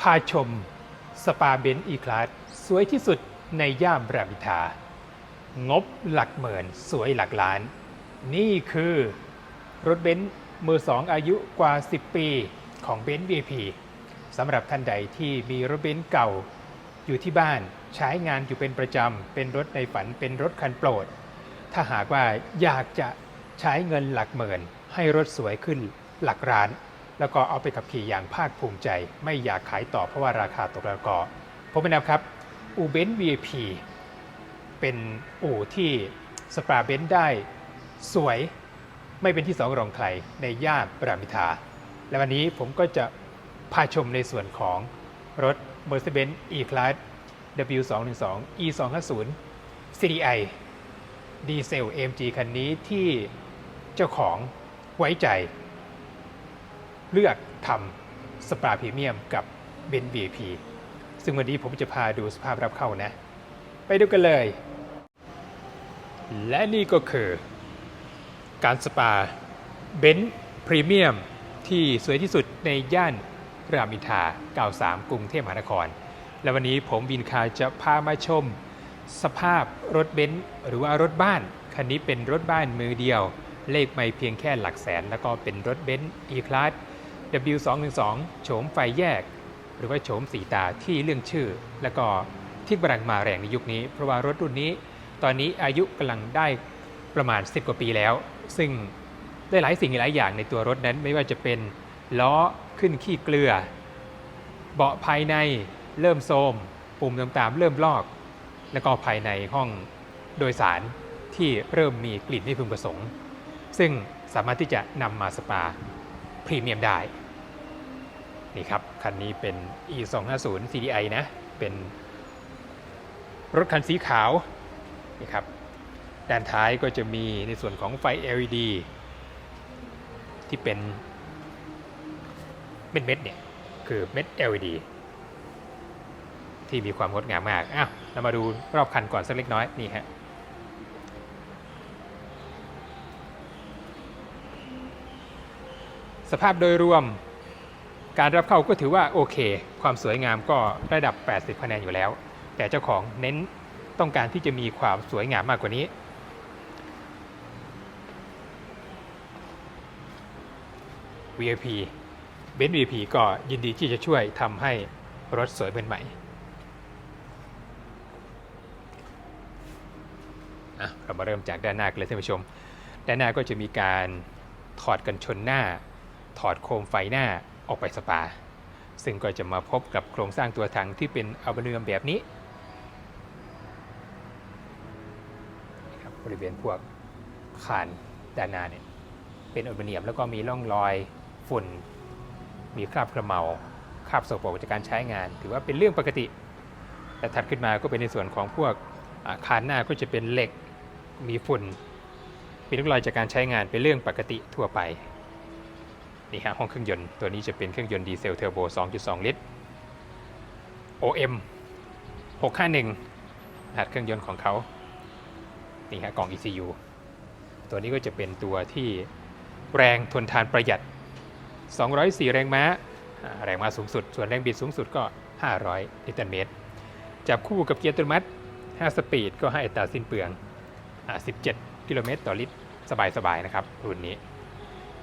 พาชม สปาเบนอีคลาสสวยที่สุดในย่ามรามอินทา งบหลักหมื่นสวยหลักล้าน นี่คือรถเบนซ์มือสองอายุกว่า 10 ปีของเบนซ์ VIP สำหรับท่านใดที่มีรถเบนซ์เก่า อยู่ที่บ้านใช้งานอยู่เป็นประจำ เป็นรถในฝันเป็นรถคันโปรด ถ้าหากว่าอยากจะใช้เงินหลักหมื่นให้รถสวยขึ้นหลักร้าน แล้วก็เอาไปขับขี่อย่างภาคภูมิใจ ไม่อยากขายต่อเพราะว่าราคาตกระกอผมเป็นนะครับอูเบน VIP เป็นอู่ที่สปาเบนได้สวยไม่เป็นที่สองรองใครในย่านปรามิทา และวันนี้ผมก็จะพาชมในส่วนของรถ Mercedes E-Class W212 E250 CDI ดีเซล AMG คันนี้ที่เจ้าของไว้ใจ เลือกทำสปาพรีเมียมกับเบน VIP ซึ่งวันนี้ผมจะพาดูสภาพรับเข้านะ ไปดูกันเลย และนี่ก็คือ การสปาเบนซ์พรีเมียมที่สวยที่สุดในย่านรามอินทรา93 กรุงเทพมหานคร และวันนี้ผมบินคาจะพามาชม สภาพรถเบนซ์หรือว่ารถบ้าน คันนี้เป็นรถบ้านมือเดียว เลขไม่เพียงแค่หลักแสน แล้วก็เป็นรถเบนซ์ E-Class W212 โฉมไฟแยก หรือว่าโฉมสีตาที่เรื่องชื่อ แล้วก็ที่กำลังมาแรงในยุคนี้ เพราะว่ารถรุ่นนี้ ตอนนี้อายุกำลังได้ประมาณ 10 กว่าปีแล้ว ซึ่งได้หลายสิ่งหลายอย่างในตัวรถนั้นไม่ว่าจะเป็นล้อขึ้นขี้เกลือ เบาะภายในเริ่มโทมปุ่มต่างๆเริ่มลอก แล้วก็ภายในห้องโดยสารที่เริ่มมีกลิ่นไม่พึงประสงค์ ซึ่งสามารถที่จะนำมาสปาพรีเมียมได้ นี่ครับ คันนี้เป็น e 2 5 0 CDI นะ เป็นรถคันสีขาว นี่ครับ ด้านท้ายก็จะมีในส่วนของไฟ LED ที่เป็นเม็ดเม็ดเนี่ย คือเม็ด LED ที่มีความงดงามมาก อ้าว เรามาดูรอบคันก่อนสักเล็กน้อย นี่ฮะสภาพโดยรวม การรับเข้าก็ถือว่าโอเค ความสวยงามก็ระดับ 80 คะแนนอยู่แล้ว แต่เจ้าของเน้นต้องการที่จะมีความสวยงามมากกว่านี้ VIP เบนซ์ VIP ก็ยินดีที่จะช่วยทำให้รถสวยเป็นใหม่อะเรามาเริ่มจากด้านหน้ากันเลยท่านผู้ชม ด้านหน้าก็จะมีการถอดกันชนหน้า ถอดโคมไฟหน้า ออกไปสปา ซึ่งก็จะมาพบกับโครงสร้างตัวถังที่เป็นอัลมิเนียมแบบนี้บบริเวณพวกคานด้านหน้าเนี่ยเป็นอัลมิเนียมแล้วก็มีร่องรอยฝุ่น มีคราบกระเมาคราบสกปรกจากการใช้งาน ถือว่าเป็นเรื่องปกติ แต่ถัดขึ้นมาก็เป็นในส่วนของพวกอ่าคานหน้าก็จะเป็นเหล็กมีฝุ่นมีร่องรอยจากการใช้งานเป็นเรื่องปกติทั่วไป นี่ฮะห้องเครื่องยนต์ตัวนี้จะเป็นเครื่องยนต์ดีเซลเทอร์โบ 2.2 ลิตร OM 651หัดเครื่องยนต์ของเขานี่ฮะกล่อง ECU ตัวนี้ก็จะเป็นตัวที่แรงทนทานประหยัด 204 แรงม้า แรงม้าสูงสุด ส่วนแรงบิดสูงสุดก็ 500 นิวตันเมตร จับคู่กับเกียร์อัตโนมัติ 5 สปีดก็ให้อัตราสิ้นเปลือง 17 กิโลเมตรต่อลิตร สบายๆ นะครับ รุ่นนี้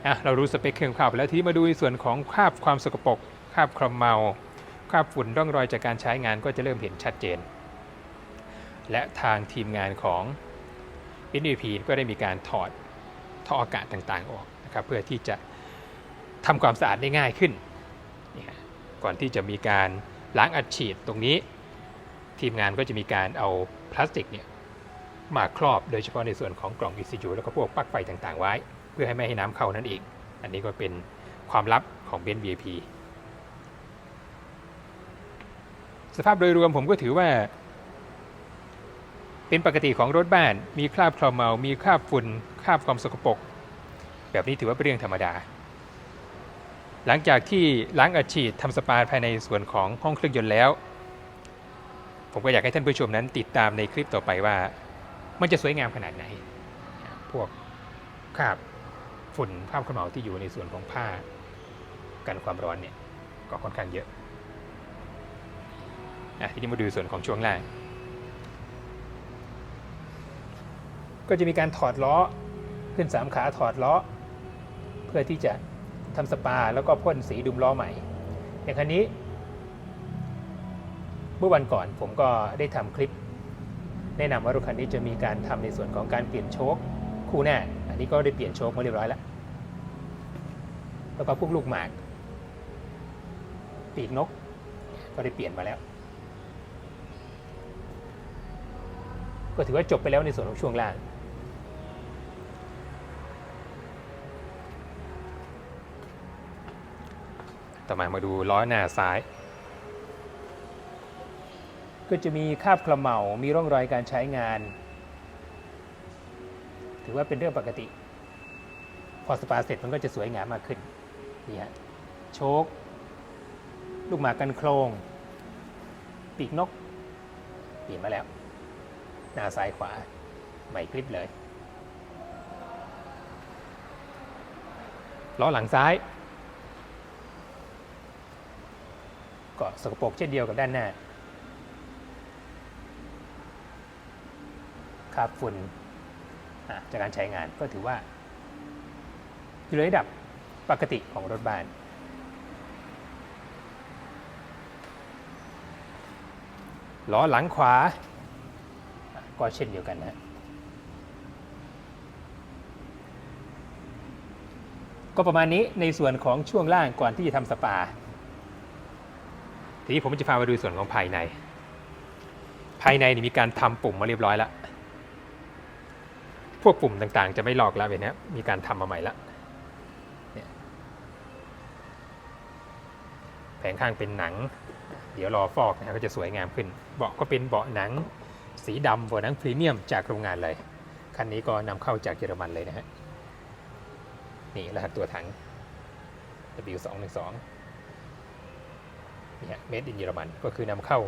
อะเรารู้สเปคเครื่องคร่าวไปแล้วทีนี้มาดูในส่วนของคราบความสกปรกคราบครอมเมาคราบฝุ่นร่องรอยจากการใช้งานก็จะเริ่มเห็นชัดเจน และทางทีมงานของ n v p ก็ได้มีการถอดท่ออากาศต่างๆออกนะครับเพื่อที่จะทำความสะอาดได้ง่ายขึ้นนก่อนที่จะมีการล้างอัดฉีดตรงนี้ ทีมงานก็จะมีการเอาพลาสติกเนี่ยมาครอบโดยเฉพาะในส่วนของกล่อง ECU แล้วก็พวกปลั๊กไฟต่างๆไว้ พื่อให้ไม่ให้น้ำเข้านั่นเอง อันนี้ก็เป็นความลับของเบนซ์ VIP สภาพโดยรวมผมก็ถือว่า เป็นปกติของรถบ้าน มีคราบคลอมเมา มีคราบฝุ่น คราบความสกปรก แบบนี้ถือว่าเป็นเรื่องธรรมดา หลังจากที่ล้างอัดฉีดทำสปาภายในส่วนของห้องเครื่องยนต์แล้ว ผมก็อยากให้ท่านผู้ชมนั้นติดตามในคลิปต่อไปว่า มันจะสวยงามขนาดไหน พวกคราบ ฝุ่นคราบขมเหลาที่อยู่ในส่วนของผ้ากันความร้อนเนี่ยก็ค่อนข้างเยอะอะทีนี้มาดูส่วนของช่วงล่าง ก็จะมีการถอดล้อขึ้นสามขาถอดล้อ เพื่อที่จะทำสปาแล้วก็พ่นสีดุมล้อใหม่ อย่างคันนี้ เมื่อวันก่อนผมก็ได้ทำคลิป แนะนำว่ารถคันนี้จะมีการทำในส่วนของการเปลี่ยนโชคคู่หน้า อันนี้ก็ได้เปลี่ยนโชคมาเรียบร้อยแล้ว แล้วก็พวกลูกหมาก ปีกนก ก็ได้เปลี่ยนมาแล้ว ก็ถือว่าจบไปแล้วในส่วนของช่วงล่าง ต่อมามาดูล้อหน้าซ้าย ก็จะมีคราบกระเหมามีร่องรอยการใช้งาน ถือว่าเป็นเรื่องปกติ พอสปาเสร็จมันก็จะสวยงามมากขึ้น นี่ฮะโชคลูกหมากกันโครง ปีกนกเปลี่ยนมาแล้ว หน้าซ้ายขวาใหม่คลิปเลยล้อหลังซ้าย ก็สกปรกเช่นเดียวกับด้านหน้าคราบฝุ่นจากการใช้งานก็ถือว่าอยู่ในระดับ ปกติของรถบ้าน ล้อหลังขวา ก็เช่นเดียวกันนะก็ประมาณนี้ในส่วนของช่วงล่างก่อนที่จะทำสปา ทีนี้ผมจะพามาดูส่วนของภายใน ภายในนี่มีการทำปุ่มมาเรียบร้อยแล้ว พวกปุ่มต่างๆ จะไม่หลอกแล้วเห็นไหมมีการทำมาใหม่แล้วเนี่ยแผ งข้างเป็นหนัง เดี๋ยวรอฟอกนะก็จะสวยงามขึ้น เบาะก็เป็นเบาะหนัง สีดำเบาะหนังพรีเมียมจากโรงงานเลย คันนี้ก็นำเข้าจากเยอรมันเลยนะฮะ นี่รหัสตัวถัง W212 เนี่ฮะ made in เยอรมันก็คือนำเข้า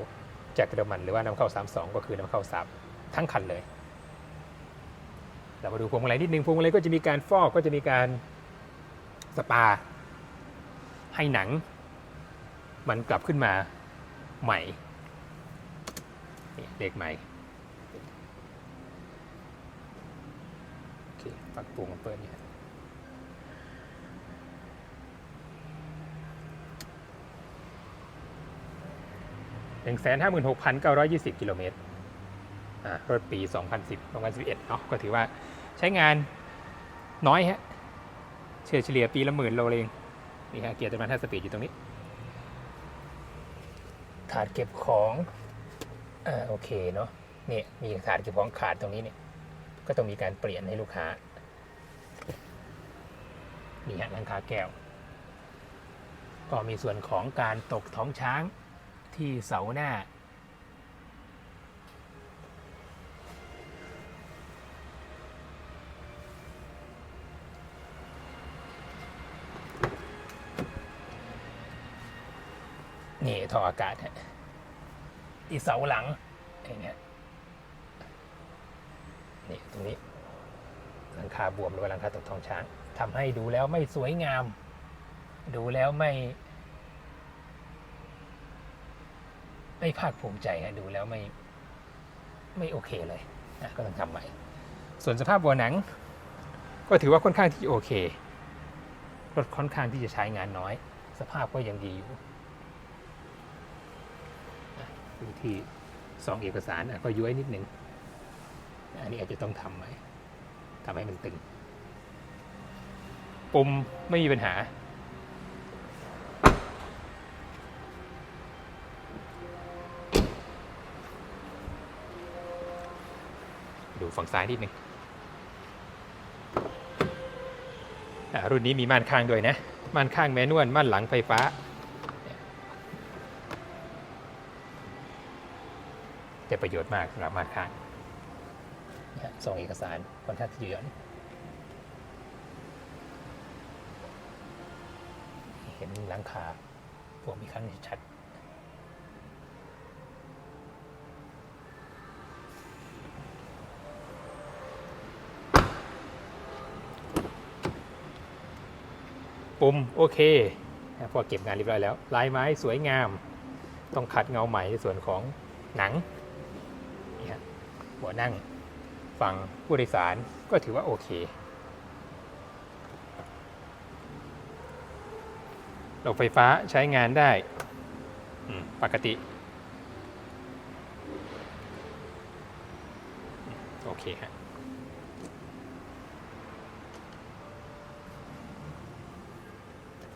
จากเยอรมันหรือว่านำเข้า 32 ก็คือนำเข้าซับทั้งคันเลยเรามาดูพวงมาลัยนิดนึงพวงมาลัยก็จะมีการฟอกก็จะมีการสปา ให้หนัง มันกลับขึ้นมาใหม่เด็กใหม่โอเคฝักปุ่มเปิดเนี่ยหนึ่งแสนห้าหมื่นหกพันเก้าร้อยยี่สิบกิโลเมตรอ่ารถปี 2010 2011เนาะก็ถือว่าใช้งานน้อยฮะเฉลี่ยเฉลี่ยปีละหมื่นโลเองนี่ฮะเกียร์ตัวนั้น5สปีดอยู่ตรงนี้ ถาดเก็บของอ่าโอเคเนาะเนี่ยมีถาดเก็บของขาดตรงนี้เนี่ยก็ต้องมีการเปลี่ยนให้ลูกค้านี่ฮะหลังคาแก้ว ก็มีส่วนของการตกท้องช้างที่เสาหน้า นี่ท่ออากาศอีเสาหลังอย่างเงี้ยนี่ตรงนี้หลังคาบวมหรือว่าหลังคาตกทองช้างทำให้ดูแล้วไม่สวยงาม ดูแล้วไม่ ไม่ภาคภูมิใจฮะดูแล้วไม่ไม่โอเคเลยนะก็ต้องทำใหม่ ส่วนสภาพบัวหนัง ก็ถือว่าค่อนข้างที่โอเครถค่อนข้างที่จะใช้งานน้อย สภาพก็ยังดีอยู่ ดูที่ซองเอกสารอะก็ย้วยนิดนึงอันนี้อาจจะต้องทำไหมทำให้มันตึงปุ่มไม่มีปัญหา ดูฝั่งซ้ายนิดนึงอะรุ่นนี้มีม่านข้างด้วยนะ ม่านข้างแมนนวลม่านหลังไฟฟ้า ป็นประโยชน์มากสำหรับม่านข้างนะฮะส่งเอกสารค่อนข้างที่จะหย่อนเห็นหลังคาผมอีกครั้งหนึ่งชัดปุ่มโอเคนะพอเก็บงานเรียบร้อยแล้ว ลายไม้สวยงาม ต้องขัดเงาใหม่ในส่วนของหนังนี่ฮะ เบาะนั่งฝั่งผู้โดยสารก็ถือว่าโอเคระบบไฟฟ้าใช้งานได้ปกติ โอเคฮะ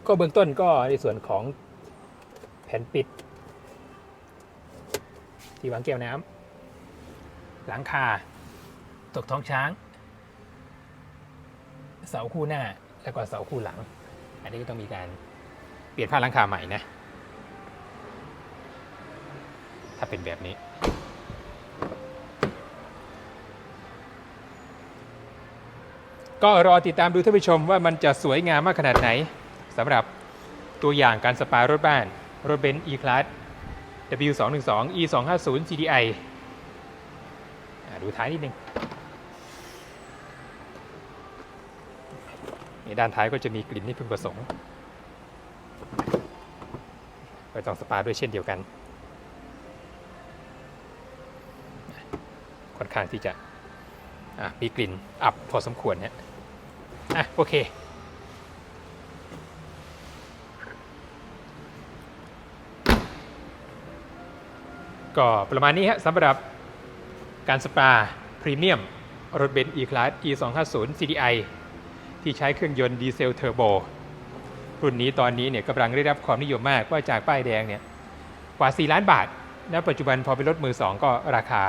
ก็เบื้องต้นก็ในส่วนของแผ่นปิด ที่วางแก้วน้ำ หลังคา ตกท้องช้าง เสาคู่หน้าแล้วก็เสาคู่หลัง อันนี้ก็ต้องมีการเปลี่ยนผ้าหลังคาใหม่นะ ถ้าเป็นแบบนี้ก็รอติดตามดูท่านผู้ชมว่ามันจะสวยงามมากขนาดไหนสำหรับตัวอย่างการสปารถบ้าน รถเบนซ์ E-Class W212 E250 GDI อ่า ดูท้ายนิดนึงนี่ด้านท้ายก็จะมีกลิ่นที่พึงประสงค์ไปต้องสปาด้วยเช่นเดียวกัน ค่อนข้างที่จะะมีกลิ่นอับพอสมควรเนี่ยอะโอเค ก็ประมาณนี้ฮะสำหรับ การสปาพรีเมียมรถเบนซ์ E-Class E250 CDI ที่ใช้เครื่องยนต์ดีเซลเทอร์โบรุ่นนี้ตอนนี้เนี่ยกำลังได้รับความนิยมมากว่าจากป้ายแดงเนี่ยกว่า 4 ล้านบาท และปัจจุบันพอเป็นรถมือ 2 ก็ราคา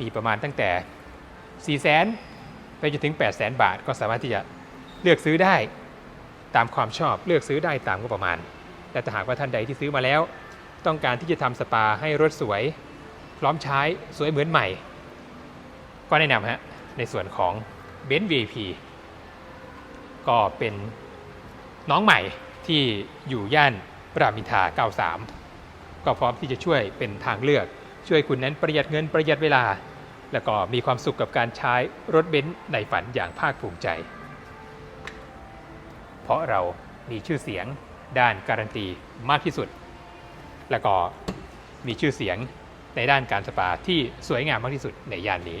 มีประมาณตั้งแต่ 4 0 0 0 0 0 ไปจนถึง 8 0 0 0 0 0 บาท ก็สามารถที่จะเลือกซื้อได้ตามความชอบเลือกซื้อได้ตามงบประมาณ แต่ถ้าหากว่าท่านใดที่ซื้อมาแล้ว ต้องการที่จะทำสปาให้รถสวย พร้อมใช้สวยเหมือนใหม่ ก็แนะนำฮะในส่วนของ b e n z VIP ก็เป็นน้องใหม่ที่อยู่ย่านรามอินทรา93 ก็พร้อมที่จะช่วยเป็นทางเลือก ช่วยคุณนั้นประหยัดเงินประหยัดเวลา แล้วก็มีความสุขกับการใช้รถเบนซ์ในฝันอย่างภาคภูมิใจ เพราะเรามีชื่อเสียงด้านการันตีมากที่สุด แล้วก็มีชื่อเสียงในด้านการสปาที่สวยงามมากที่สุดในย่านนี้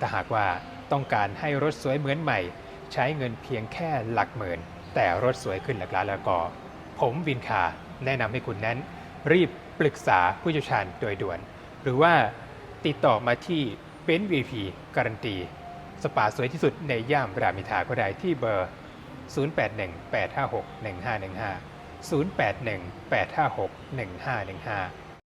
ถ้าหากว่าต้องการให้รถสวยเหมือนใหม่ ใช้เงินเพียงแค่หลักหมื่น แต่รถสวยขึ้นหลักล้านแล้วก็ ผมวินคาแนะนำให้คุณนั้น รีบปรึกษาผู้เชี่ยวชาญโดยด่วน หรือว่าติดต่อมาที่เป็น VP การันตี สปาสวยที่สุดในย่ามรามอินทราก็ได้ที่เบอร์ 0818561515 0818561515